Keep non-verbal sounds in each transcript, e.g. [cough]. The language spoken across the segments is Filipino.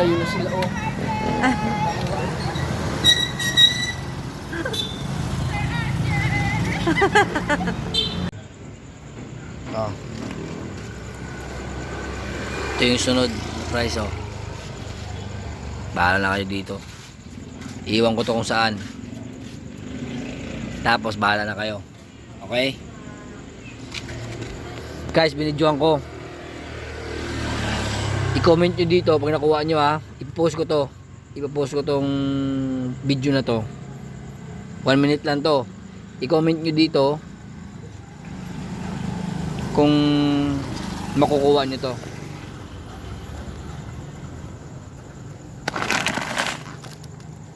Layo na sila, oh. oh. [laughs] Ito yung sunod na price, oh. Bahala na kayo dito. Iwan ko to kung saan. Tapos bahala na kayo. Okay? Guys, binidyoan ko. I-comment nyo dito pag nakuha nyo ha. Ipopost ko to. Ipopost ko tong video na to. One minute lang to. I-comment nyo dito kung makukuha nyo to.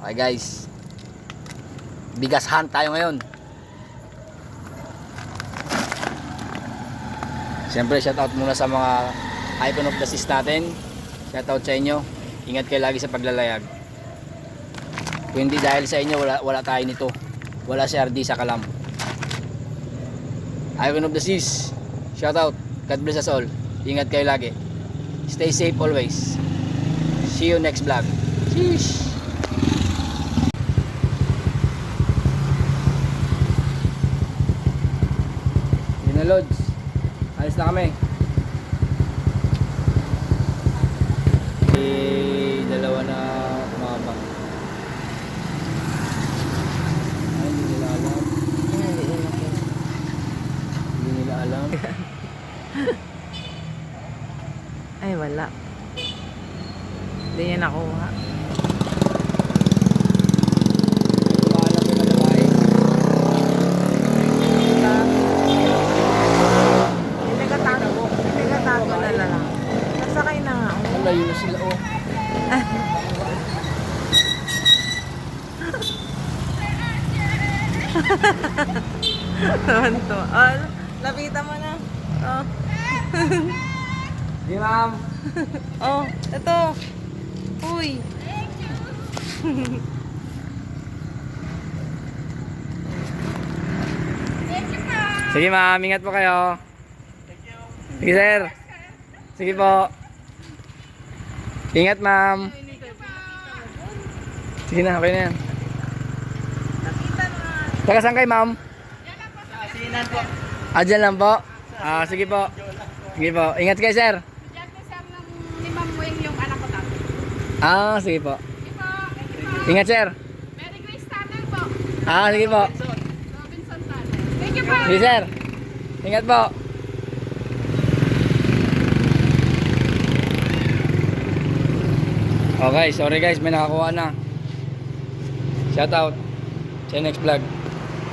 Okay guys. Bigas hunt tayo ngayon. Siyempre, shoutout muna sa mga icon of the seas natin. Shoutout sa inyo. Ingat kayo lagi sa paglalayag. Kung hindi dahil sa inyo, wala, wala tayo nito. Wala si RD sa kalam. Icon of the seas. Shoutout. God bless us all. Ingat kayo lagi. Stay safe always. See you next vlog. Sheesh. Yun na. Alis na kami. Eh, dalawa na kumabang. Ay, hindi nila alam. Alam. [laughs] Ay, wala. Hindi niya nakuha. Layo sila, oh. Naman to. Lapitan mo na. Oh. Di ma'am. [laughs] Oh, ito. Uy. Sige ma'am, ingat po kayo. Sige sir. Sige po. Ingat ma'am. Sige na, okay na yan. Taga saan kayo ma'am? Ah, dyan lang po. Ah, sige po. Sige po. Ingat kayo sir. Diyan ko sa ng limang yung anak ko dati. Ah, sige po. Sige po. Thank you po. Ingat sir. Mary Grace Tunnel po. Ah, sige po. Robinson. Thank you po. Sige sir. Ingat po. Okay, sorry guys, may nakakuha na. Shout out. See you next vlog.